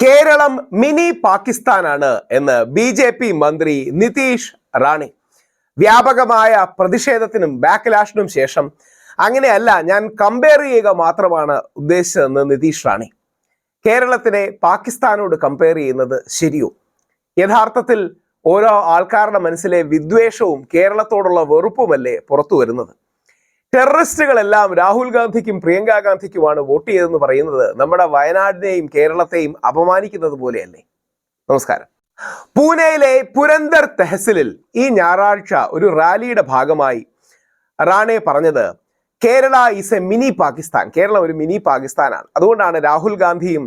Keralam mini പാകിസ്ഥാനാണ് എന്ന് B J P മന്ത്രി നിതീഷ് റാണി. വ്യാപകമായ പ്രതിഷേധത്തിനും ബാക്ക്ലാഷിനും ശേഷം അങ്ങനെയല്ല ഞാൻ കമ്പയർ ചെയ്യുക മാത്രമാണ് ഉദ്ദേശിച്ചതെന്ന് നിതീഷ് റാണി. കേരളത്തിനെ പാകിസ്ഥാനോട് കമ്പയർ ചെയ്യുന്നത് ശരിയോ? യഥാർത്ഥത്തിൽ ഓരോ ആൾക്കാരുടെ മനസ്സിലെ വിദ്വേഷവും കേരളത്തോടുള്ള വെറുപ്പുമല്ലേ പുറത്തു വരുന്നത് ടെററിസ്റ്റുകളെല്ലാം രാഹുൽ ഗാന്ധിക്കും പ്രിയങ്ക ഗാന്ധിക്കുമാണ് വോട്ട് ചെയ്തതെന്ന് പറയുന്നത് നമ്മുടെ വയനാടിനെയും കേരളത്തെയും അപമാനിക്കുന്നത് പോലെയല്ലേ? നമസ്കാരം. പൂനെയിലെ പുരന്തർ തെഹസിലിൽ ഈ ഞായറാഴ്ച ഒരു റാലിയുടെ ഭാഗമായി റാണെ പറഞ്ഞത് Kerala is a mini Pakistan. Keralam ഒരു മിനി പാകിസ്ഥാനാണ്. അതുകൊണ്ടാണ് രാഹുൽ ഗാന്ധിയും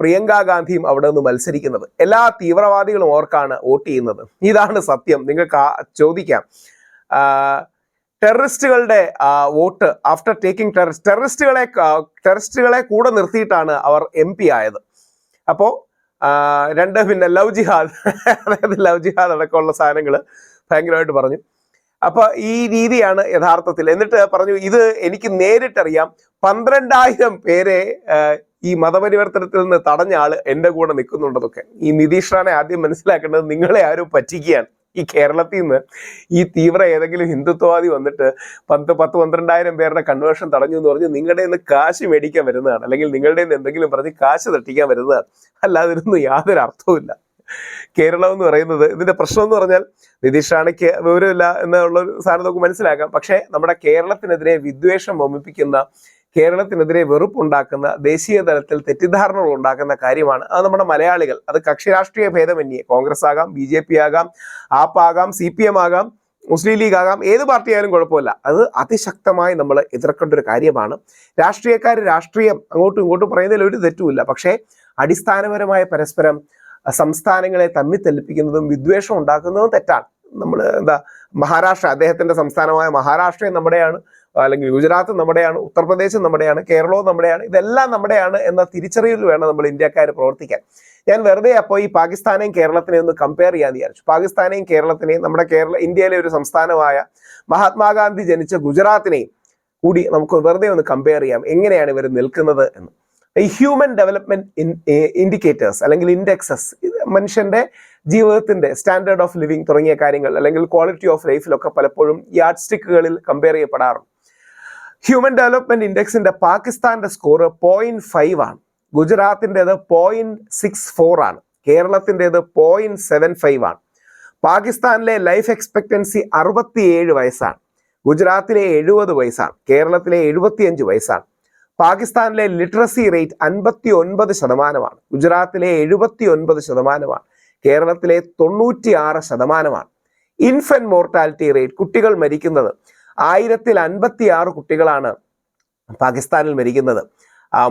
പ്രിയങ്ക ഗാന്ധിയും അവിടെ നിന്ന് മത്സരിക്കുന്നത്. എല്ലാ തീവ്രവാദികളും ഓർക്കാണ് വോട്ട് ചെയ്യുന്നത്. ഇതാണ് സത്യം. നിങ്ങൾക്ക് ചോദിക്കാം. ടെററിസ്റ്റുകളുടെ വോട്ട് ആഫ്റ്റർ ടേക്കിംഗ് ടെററിസ്റ്റ് ടെററിസ്റ്റുകളെ ടെററിസ്റ്റുകളെ കൂടെ നിർത്തിയിട്ടാണ് അവർ എം പി ആയത്. അപ്പോൾ രണ്ട് പിന്നെ ലവ് ജിഹാദ് അതായത് ലവ് ജിഹാദ് അടക്കമുള്ള സാധനങ്ങൾ ഭയങ്കരമായിട്ട് പറഞ്ഞു. അപ്പോൾ ഈ രീതിയാണ് യഥാർത്ഥത്തിൽ. എന്നിട്ട് പറഞ്ഞു ഇത് എനിക്ക് നേരിട്ടറിയാം പന്ത്രണ്ടായിരം പേരെ ഈ മതപരിവർത്തനത്തിൽ നിന്ന് തടഞ്ഞ ആൾ എന്റെ കൂടെ നിൽക്കുന്നുണ്ടെന്നൊക്കെ. ഈ നിതീഷ് റാണെ ആദ്യം മനസ്സിലാക്കേണ്ടത് നിങ്ങളെ ആരും പറ്റിക്കുകയാണ്. ഈ കേരളത്തിൽ നിന്ന് ഈ തീവ്ര ഏതെങ്കിലും ഹിന്ദുത്വവാദി വന്നിട്ട് പത്ത് പത്ത് പന്ത്രണ്ടായിരം പേരുടെ കൺവേർഷൻ തടഞ്ഞു എന്ന് പറഞ്ഞ് നിങ്ങളുടെ നിന്ന് കാശ് മേടിക്കാൻ വരുന്നതാണ്. അല്ലെങ്കിൽ നിങ്ങളുടെ നിന്ന് എന്തെങ്കിലും പറഞ്ഞ് കാശ് തട്ടിക്കാൻ വരുന്നതാണ്. അല്ലാതെ ഇതൊന്നും യാതൊരു അർത്ഥവുമില്ല കേരളം എന്ന് പറയുന്നത് ഇതിന്റെ പ്രശ്നം എന്ന് പറഞ്ഞാൽ നിതീഷ് റാണയ്ക്ക് വിവരമില്ല എന്നുള്ള സാധനം നമുക്ക് മനസ്സിലാക്കാം. പക്ഷേ നമ്മുടെ കേരളത്തിനെതിരെ വിദ്വേഷം വമിപ്പിക്കുന്ന കേരളത്തിനെതിരെ വെറുപ്പുണ്ടാക്കുന്ന ദേശീയ തലത്തിൽ തെറ്റിദ്ധാരണകൾ ഉണ്ടാക്കുന്ന കാര്യമാണ് അത് നമ്മുടെ മലയാളികൾ. അത് കക്ഷി രാഷ്ട്രീയ ഭേദമന്യേ. കോൺഗ്രസ് ആകാം ബി ജെ പി ആകാം ആപ്പ് ആകാം സി പി എം ആകാം മുസ്ലിം ലീഗ് ആകാം ഏത് പാർട്ടി ആയാലും കുഴപ്പമില്ല. അത് അതിശക്തമായി നമ്മൾ എതിർക്കേണ്ട ഒരു കാര്യമാണ്. രാഷ്ട്രീയക്കാർ രാഷ്ട്രീയം അങ്ങോട്ടും ഇങ്ങോട്ടും പറയുന്നതിൽ ഒരു തെറ്റുമില്ല. പക്ഷേ അടിസ്ഥാനപരമായ പരസ്പരം സംസ്ഥാനങ്ങളെ തമ്മിൽ തെല്ലിപ്പിക്കുന്നതും വിദ്വേഷം ഉണ്ടാക്കുന്നതും തെറ്റാണ്. നമ്മൾ എന്താ മഹാരാഷ്ട്ര അദ്ദേഹത്തിന്റെ സംസ്ഥാനമായ മഹാരാഷ്ട്രയും നമ്മുടെയാണ്. അല്ലെങ്കിൽ ഗുജറാത്ത് നമ്മുടെയാണ് ഉത്തർപ്രദേശ് നമ്മുടെയാണ് കേരളവും നമ്മുടെയാണ് ഇതെല്ലാം നമ്മുടെയാണ് എന്ന തിരിച്ചറിവിൽ വേണം നമ്മൾ ഇന്ത്യക്കാർ പ്രവർത്തിക്കാൻ. ഞാൻ വെറുതെ അപ്പോൾ ഈ പാകിസ്ഥാനെയും കേരളത്തിനെയും ഒന്ന് കമ്പയർ ചെയ്യാൻ വിചാരിച്ചു. പാകിസ്ഥാനെയും കേരളത്തിനെയും നമ്മുടെ കേരള ഇന്ത്യയിലെ ഒരു സംസ്ഥാനമായ മഹാത്മാഗാന്ധി ജനിച്ച ഗുജറാത്തിനെയും കൂടി നമുക്ക് വെറുതെ ഒന്ന് കമ്പയർ ചെയ്യാം. എങ്ങനെയാണ് ഇവർ നിൽക്കുന്നത് എന്ന്. ഈ ഹ്യൂമൻ ഡെവലപ്മെന്റ് ഇൻഡിക്കേറ്റേഴ്സ് അല്ലെങ്കിൽ ഇൻഡെക്സസ് മനുഷ്യന്റെ ജീവിതത്തിന്റെ സ്റ്റാൻഡേർഡ് ഓഫ് ലിവിങ് തുടങ്ങിയ കാര്യങ്ങൾ അല്ലെങ്കിൽ ക്വാളിറ്റി ഓഫ് ലൈഫിലൊക്കെ പലപ്പോഴും യാഡ് സ്റ്റിക്കുകളിൽ കമ്പയർ ചെയ്യപ്പെടാറുണ്ട്. ഹ്യൂമൻ ഡെവലപ്മെന്റ് ഇൻഡെക്സിന്റെ പാകിസ്ഥാന്റെ സ്കോർ പോയിന്റ് ഫൈവ് ആണ്. ഗുജറാത്തിന്റെത് പോയിന്റ് സിക്സ് ഫോർ ആണ്. കേരളത്തിന്റെത് പോയിന്റ് സെവൻ ഫൈവ് ആണ്. പാകിസ്ഥാനിലെ ലൈഫ് എക്സ്പെക്ടൻസി അറുപത്തിയേഴ് വയസ്സാണ്. ഗുജറാത്തിലെ എഴുപത് വയസ്സാണ്. കേരളത്തിലെ എഴുപത്തിയഞ്ച് വയസ്സാണ്. പാകിസ്ഥാനിലെ ലിറ്ററസി റേറ്റ് അൻപത്തി ഒൻപത് ശതമാനമാണ്. ഗുജറാത്തിലെ എഴുപത്തി ഒൻപത് ശതമാനമാണ്. കേരളത്തിലെ തൊണ്ണൂറ്റി ആറ് ശതമാനമാണ്. ഇൻഫന്റ് മോർട്ടാലിറ്റി റേറ്റ് കുട്ടികൾ മരിക്കുന്നത് ആയിരത്തിൽ അൻപത്തി ആറ് കുട്ടികളാണ് പാകിസ്ഥാനിൽ മരിക്കുന്നത്.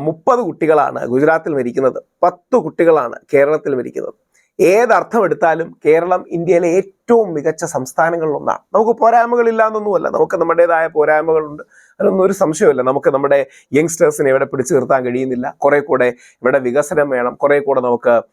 മുപ്പത് കുട്ടികളാണ് ഗുജറാത്തിൽ മരിക്കുന്നത്. പത്ത് കുട്ടികളാണ് കേരളത്തിൽ മരിക്കുന്നത്. ഏതർത്ഥം എടുത്താലും കേരളം ഇന്ത്യയിലെ ഏറ്റവും മികച്ച സംസ്ഥാനങ്ങളിലൊന്നാണ്. നമുക്ക് പോരായ്മകളില്ല എന്നൊന്നുമല്ല. നമുക്ക് നമ്മുടേതായ പോരായ്മകളുണ്ട്. അതിനൊന്നും ഒരു സംശയമില്ല നമുക്ക് നമ്മുടെ യങ്സ്റ്റേഴ്സിനെ ഇവിടെ പിടിച്ചു നിർത്താൻ കഴിയുന്നില്ല. കുറെ കൂടെ ഇവിടെ വികസനം വേണം. കുറെ കൂടെ നമുക്ക്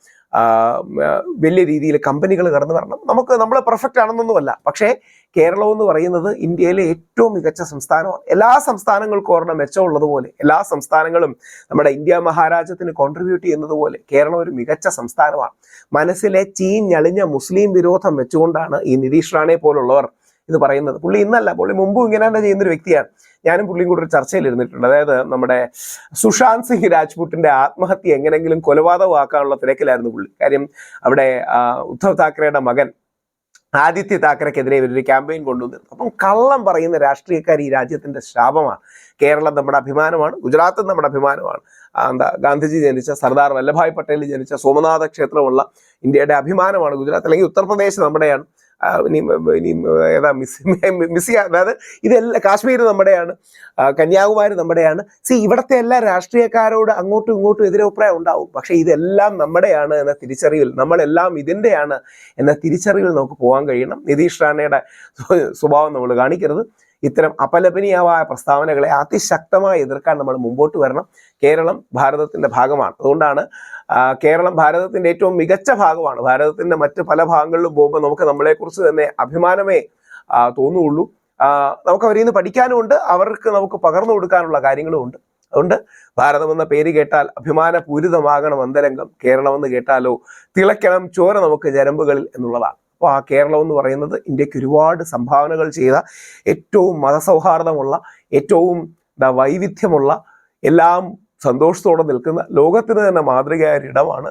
വലിയ രീതിയിൽ കമ്പനികൾ കടന്നു വരണം. നമുക്ക് നമ്മൾ പെർഫെക്റ്റ് ആണെന്നൊന്നുമല്ല. പക്ഷേ കേരളം എന്ന് പറയുന്നത് ഇന്ത്യയിലെ ഏറ്റവും മികച്ച സംസ്ഥാനമാണ്. എല്ലാ സംസ്ഥാനങ്ങൾക്കും ഒരെണ്ണം മെച്ചമുള്ളതുപോലെ എല്ലാ സംസ്ഥാനങ്ങളും നമ്മുടെ ഇന്ത്യ മഹാരാജ്യത്തിന് കോൺട്രിബ്യൂട്ട് ചെയ്യുന്നതുപോലെ കേരളം ഒരു മികച്ച സംസ്ഥാനമാണ്. മനസ്സിലെ ചീഞ്ഞളിഞ്ഞ മുസ്ലിം വിരോധം വെച്ചുകൊണ്ടാണ് ഈ നിതീഷ് റാണെ പോലുള്ളവർ ഇത് പറയുന്നത്. പുള്ളി ഇന്നല്ല പുള്ളി മുമ്പും ഇങ്ങനെ തന്നെ ചെയ്യുന്നൊരു വ്യക്തിയാണ്. ഞാനും പുള്ളിയും കൂടെ ഒരു ചർച്ചയിൽ ഇരുന്നിട്ടുണ്ട്. അതായത് നമ്മുടെ സുശാന്ത് സിംഗ് രാജ്പൂട്ടിന്റെ ആത്മഹത്യ എങ്ങനെങ്കിലും കൊലപാതകമാക്കാനുള്ള തിരക്കിലായിരുന്നു പുള്ളി. കാര്യം അവിടെ ഉദ്ധവ് താക്കറെയുടെ മകൻ ആദിത്യ താക്കറെക്കെതിരെ ഇവരൊരു ക്യാമ്പയിൻ കൊണ്ടുവന്നിരുന്നു. അപ്പം കള്ളം പറയുന്ന രാഷ്ട്രീയക്കാർ ഈ രാജ്യത്തിന്റെ ശാപമാണ്. കേരളം നമ്മുടെ അഭിമാനമാണ്. ഗുജറാത്ത് നമ്മുടെ അഭിമാനമാണ്. എന്താ ഗാന്ധിജി ജനിച്ച സർദാർ വല്ലഭായ് പട്ടേൽ ജനിച്ച സോമനാഥ ക്ഷേത്രമുള്ള ഇന്ത്യയുടെ അഭിമാനമാണ് ഗുജറാത്ത്. അല്ലെങ്കിൽ ഉത്തർപ്രദേശ് നമ്മുടെയാണ്. ഇനി ഇനി ഏതാ മിസ് മിസ്സിയ അതായത് ഇതെല്ലാം കാശ്മീർ നമ്മുടെയാണ് കന്യാകുമാരി നമ്മുടെയാണ്. സി ഇവിടുത്തെ എല്ലാ രാഷ്ട്രീയക്കാരോട് അങ്ങോട്ടും ഇങ്ങോട്ടും എതിരഭിപ്രായം ഉണ്ടാവും. പക്ഷേ ഇതെല്ലാം നമ്മുടെയാണ് എന്ന തിരിച്ചറിവിൽ നമ്മളെല്ലാം ഇതിന്റെയാണ് എന്ന തിരിച്ചറിവിൽ നമുക്ക് പോകാൻ കഴിയണം. നിതീഷ് റാണയുടെ സ്വഭാവം നമ്മൾ കാണിക്കരുത്. ഇത്തരം അപലപനീയമായ പ്രസ്താവനകളെ അതിശക്തമായി എതിർക്കാൻ നമ്മൾ മുമ്പോട്ട് വരണം. കേരളം ഭാരതത്തിന്റെ ഭാഗമാണ്. അതുകൊണ്ടാണ് കേരളം ഭാരതത്തിന്റെ ഏറ്റവും മികച്ച ഭാഗമാണ്. ഭാരതത്തിന്റെ മറ്റ് പല ഭാഗങ്ങളിലും പോകുമ്പോൾ നമുക്ക് നമ്മളെക്കുറിച്ച് തന്നെ അഭിമാനമേ തോന്നുകയുള്ളൂ. നമുക്ക് അവരിൽ നിന്ന് പഠിക്കാനുമുണ്ട്. അവർക്ക് നമുക്ക് പകർന്നു കൊടുക്കാനുള്ള കാര്യങ്ങളുമുണ്ട്. അതുകൊണ്ട് ഭാരതം എന്ന പേര് കേട്ടാൽ അഭിമാനപൂരിതമാകണം അന്തരംഗം. കേരളം എന്ന് കേട്ടാലോ തിളയ്ക്കണം ചോര നമുക്ക് ജരമ്പുകളിൽ എന്നുള്ളതാണ്. അപ്പോൾ ആ കേരളം എന്ന് പറയുന്നത് ഇന്ത്യയ്ക്ക് ഒരുപാട് സംഭാവനകൾ ചെയ്ത ഏറ്റവും മതസൗഹാർദ്ദമുള്ള ഏറ്റവും വൈവിധ്യമുള്ള എല്ലാം സന്തോഷത്തോടെ നിൽക്കുന്ന ലോകത്തിന് തന്നെ മാതൃകയായ ഒരു ഇടമാണ്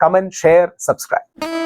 comment share subscribe